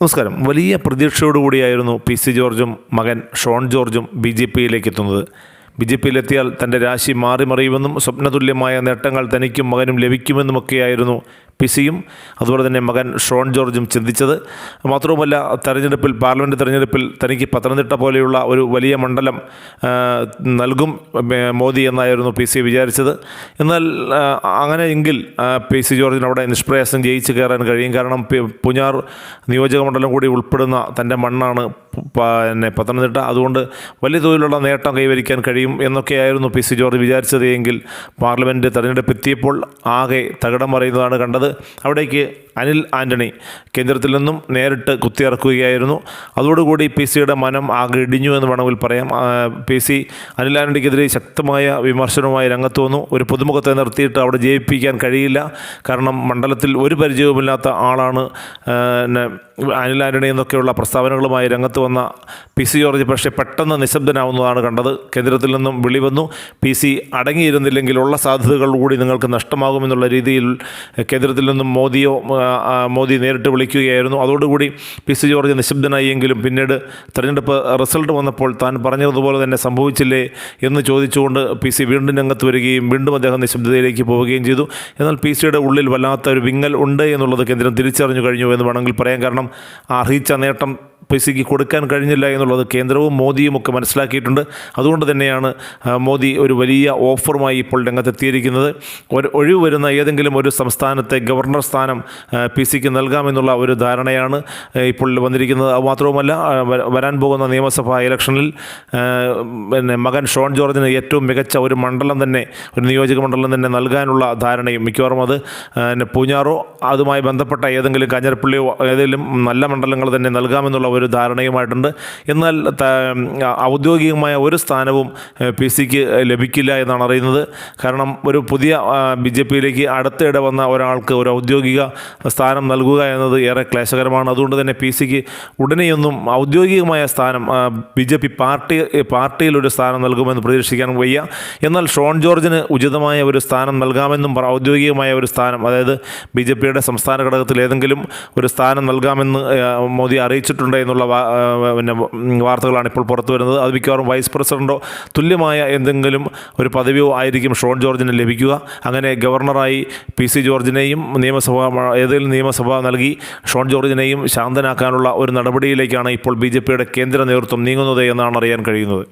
നമസ്കാരം. വലിയ പ്രതീക്ഷയോടുകൂടിയായിരുന്നു P C ജോർജും മകൻ ഷോൺ ജോർജും ബി ജെ പിയിലേക്ക് എത്തുന്നത് ബി ജെ പിയിലെത്തിയാൽ തന്റെ രാശി മാറി മറിയുമെന്നും സ്വപ്നതുല്യമായ നേട്ടങ്ങൾ തനിക്കും മകനും ലഭിക്കുമെന്നുമൊക്കെയായിരുന്നു പി സിയും അതുപോലെ തന്നെ മകൻ ഷോൺ ജോർജും ചിന്തിച്ചത്. മാത്രവുമല്ല തെരഞ്ഞെടുപ്പിൽ പാർലമെന്റ് തെരഞ്ഞെടുപ്പിൽ തനിക്ക് പത്തനംതിട്ട പോലെയുള്ള ഒരു വലിയ മണ്ഡലം നൽകും മോദി എന്നായിരുന്നു പി സി വിചാരിച്ചത്. എന്നാൽ അങ്ങനെ ആ, പി സി ജോർജിന് അവിടെ നിഷ്പ്രയാസം ജയിച്ച് കയറാൻ കഴിയും. കാരണം പുഞ്ഞാർ നിയോജക മണ്ഡലം കൂടി ഉൾപ്പെടുന്ന തന്റെ മണ്ണാണ് പിന്നെ പത്തനംതിട്ട. അതുകൊണ്ട് വലിയ തോതിലുള്ള നേട്ടം കൈവരിക്കാൻ കഴിയും എന്നൊക്കെയായിരുന്നു പി സി ജോർജ് വിചാരിച്ചത്. എങ്കിൽ പാർലമെന്റ് തെരഞ്ഞെടുപ്പ് എത്തിയപ്പോൾ ആകെ തകിടം മറിയുന്നതാണ് കണ്ടത്. അവിടേക്ക് അനിൽ ആന്റണി കേന്ദ്രത്തിൽ നിന്നും നേരിട്ട് കുത്തിയിറക്കുകയായിരുന്നു. അതോടുകൂടി പി സിയുടെ മനം ആകെ ഇടിഞ്ഞു എന്ന് വേണമെങ്കിൽ പറയാം. പി സി അനിൽ ആന്റണിക്കെതിരെ ശക്തമായ വിമർശനവുമായി രംഗത്ത് വന്നു. ഒരു പുതുമുഖത്തെ നിർത്തിയിട്ട് അവിടെ ജയിപ്പിക്കാൻ കഴിയില്ല. കാരണം മണ്ഡലത്തിൽ ഒരു പരിചയവുമില്ലാത്ത ആളാണ് അനിൽ ആന്റണി എന്നൊക്കെയുള്ള പ്രസ്താവനകളുമായി രംഗത്ത് വന്ന പി സി ജോർജ്. പക്ഷേ പെട്ടെന്ന് നിശബ്ദനാവുന്നതാണ് കണ്ടത്. കേന്ദ്രത്തിൽ നിന്നും വിളി വന്നു. പി സി അടങ്ങിയിരുന്നില്ലെങ്കിൽ ഉള്ള സാധ്യതകൾ കൂടി നിങ്ങൾക്ക് നഷ്ടമാകുമെന്നുള്ള രീതിയിൽ കേന്ദ്രത്തിൽ നിന്നും മോദിയോ മോദി നേരിട്ട് വിളിക്കുകയായിരുന്നു. അതോടുകൂടി പി സി ജോർജ് നിശബ്ദനായെങ്കിലും പിന്നീട് തെരഞ്ഞെടുപ്പ് റിസൾട്ട് വന്നപ്പോൾ താൻ പറഞ്ഞതുപോലെ തന്നെ സംഭവിച്ചില്ലേ എന്ന് ചോദിച്ചുകൊണ്ട് പി സി വീണ്ടും രംഗത്ത് വരികയും വീണ്ടും അദ്ദേഹം നിശബ്ദതയിലേക്ക് പോവുകയും ചെയ്തു. എന്നാൽ പി സിയുടെ ഉള്ളിൽ വല്ലാത്ത ഒരു വിങ്ങൽ ഉണ്ട് എന്നുള്ളത് കേന്ദ്രം തിരിച്ചറിഞ്ഞു കഴിഞ്ഞു എന്ന് വേണമെങ്കിൽ പറയാം. കാരണം അർഹിച്ച നേട്ടം പി സിക്ക് കൊടുക്കാൻ കഴിഞ്ഞില്ല എന്നുള്ളത് കേന്ദ്രവും മോദിയും ഒക്കെ മനസ്സിലാക്കിയിട്ടുണ്ട്. അതുകൊണ്ട് തന്നെയാണ് മോദി ഒരു വലിയ ഓഫറുമായി ഇപ്പോൾ രംഗത്തെത്തിയിരിക്കുന്നത്. ഒരു ഒഴിവ് വരുന്ന ഏതെങ്കിലും ഒരു സംസ്ഥാനത്തെ ഗവർണർ സ്ഥാനം പി സിക്ക് നൽകാമെന്നുള്ള ഒരു ധാരണയാണ് ഇപ്പോൾ വന്നിരിക്കുന്നത്. അത് മാത്രവുമല്ല വരാൻ പോകുന്ന നിയമസഭാ ഇലക്ഷനിൽ പിന്നെ മകൻ ഷോൺ ജോർജിന് ഏറ്റവും മികച്ച ഒരു മണ്ഡലം തന്നെ ഒരു നിയോജക മണ്ഡലം തന്നെ നൽകാനുള്ള ധാരണയും മിക്കവാറും അത് പിന്നെ പൂഞ്ഞാറോ അതുമായി ബന്ധപ്പെട്ട ഏതെങ്കിലും കാഞ്ഞിരപ്പള്ളിയോ ഏതെങ്കിലും നല്ല മണ്ഡലങ്ങൾ തന്നെ നൽകാമെന്നുള്ള ധാരണയുമായിട്ടുണ്ട്. എന്നാൽ ഔദ്യോഗികമായ ഒരു സ്ഥാനവും പി സിക്ക് ലഭിക്കില്ല എന്നാണ് അറിയുന്നത്. കാരണം ഒരു പുതിയ ബി ജെ പിയിലേക്ക് അടുത്തിടെ വന്ന ഒരാൾക്ക് ഒരു ഔദ്യോഗിക സ്ഥാനം നൽകുക എന്നത് ഏറെ ക്ലേശകരമാണ്. അതുകൊണ്ട് തന്നെ പി സിക്ക് ഉടനെയൊന്നും ഔദ്യോഗികമായ സ്ഥാനം ബി ജെ പി പാർട്ടി പാർട്ടിയിൽ ഒരു സ്ഥാനം നൽകുമെന്ന് പ്രതീക്ഷിക്കാൻ വയ്യ. എന്നാൽ ഷോൺ ജോർജിന് ഉചിതമായ ഒരു സ്ഥാനം നൽകാമെന്നും ഔദ്യോഗികമായ ഒരു സ്ഥാനം അതായത് ബി ജെ പിയുടെ സംസ്ഥാന ഘടകത്തിൽ ഏതെങ്കിലും ഒരു സ്ഥാനം നൽകാമെന്ന് മോദി അറിയിച്ചിട്ടുണ്ട് എന്നുള്ള പിന്നെ വാർത്തകളാണ് ഇപ്പോൾ പുറത്തു വരുന്നത്. അത് മിക്കവാറും വൈസ് പ്രസിഡന്റോ തുല്യമായ എന്തെങ്കിലും ഒരു പദവിയോ ആയിരിക്കും ഷോൺ ജോർജിന് ലഭിക്കുക. അങ്ങനെ ഗവർണറായി പി സി ജോർജിനെയും നിയമസഭ ഏതെങ്കിലും നിയമസഭ നൽകി ഷോൺ ജോർജിനെയും ശാന്തനാക്കാനുള്ള ഒരു നടപടിയിലേക്കാണ് ഇപ്പോൾ ബി കേന്ദ്ര നേതൃത്വം നീങ്ങുന്നത് എന്നാണ് അറിയാൻ കഴിയുന്നത്.